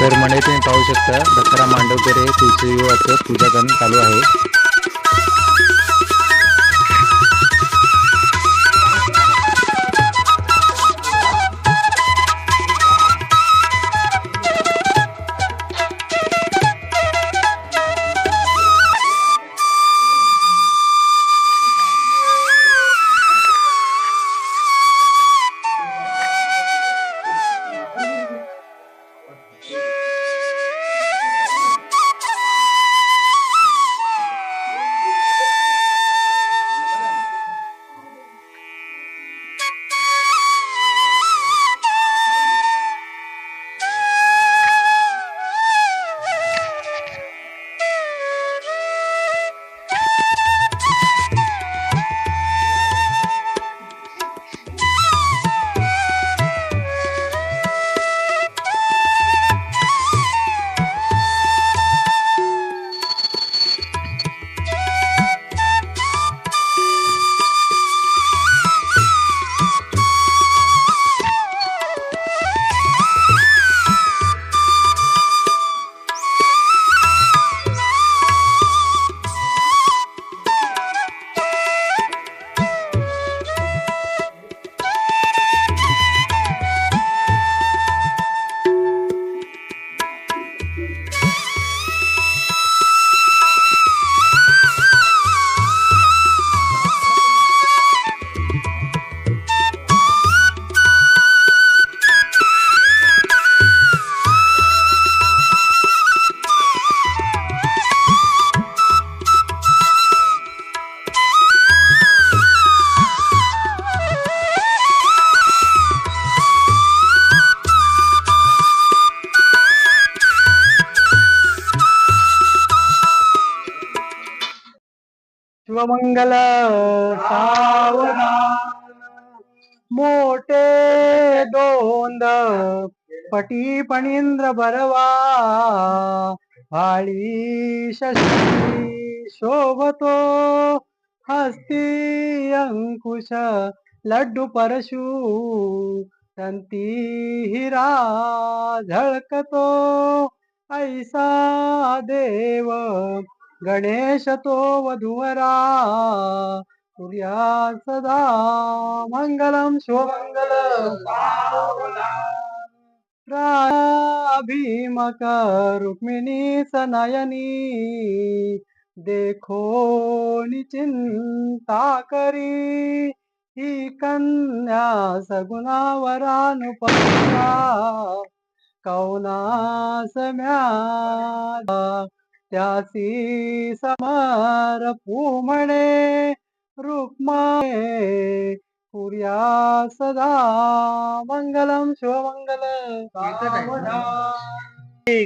तर मंडळी तुम्ही पाहू शकता दत्ताराम मांडवकर हे तुळशी विवाहाचं पूजा करणं चालू आहे. सर्वमंगल सावधान. मोठे दोंद पटी पणींद्र बरवा भाळी शशी शोभतो. हस्ती अंकुश लड्डू परशु. तंती हिरा झळकतो ऐसा देव गणेश तो वधुवरा सूर्या सदा मंगलम शिवमंगल भीमक रुक्मिणी सनयनी देखो निचिंता करी. ही कन्या सगुणावरानुपया कौनास म्या त्यासी समर म्हणे रुक्माने पुर्या सदा मंगलम शिवमंगल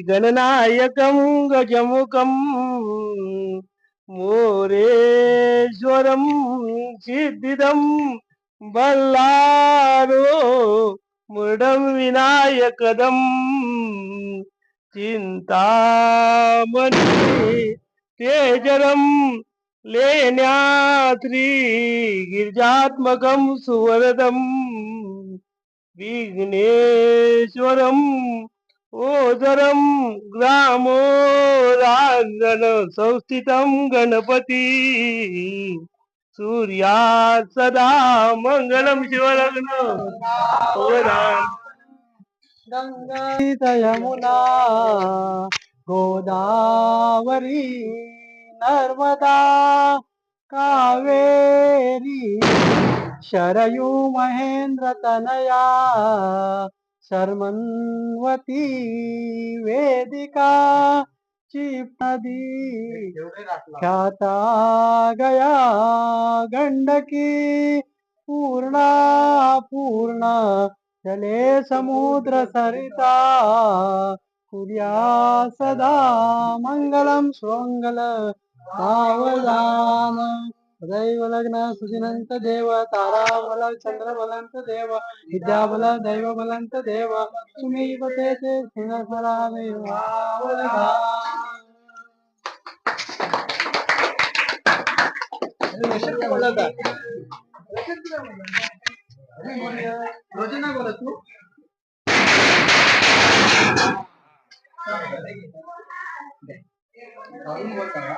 गणनायकं गजमुखं मोरेश्वरं सिद्धिदं बल्लारो मुडं विनायकदं चिन्तामणि तेजरं लेण्यात्री गिरिजात्मकं सुवरदं विघ्नेश्वरम् ओदरं ग्रामो रांगण संस्थितं गणपती। सूर्या सदा मंगलम शिवलग्न। गंगा यमुना, गोदावरी, नर्मदा, कावेरी, शरयू महेंद्र तनया, शर्मन्वती वेदिका नदी ख्याता गया गंडकी, पूर्णा पूर्ण चले समुद्र सरिता कुर्या सदा मंगलम सुमंगल सावधान दैव लग्न सुजिनंत देव तारा बल चंद्र बलंत देव विद्या बल दैव बलंत देव तुम्ही करा.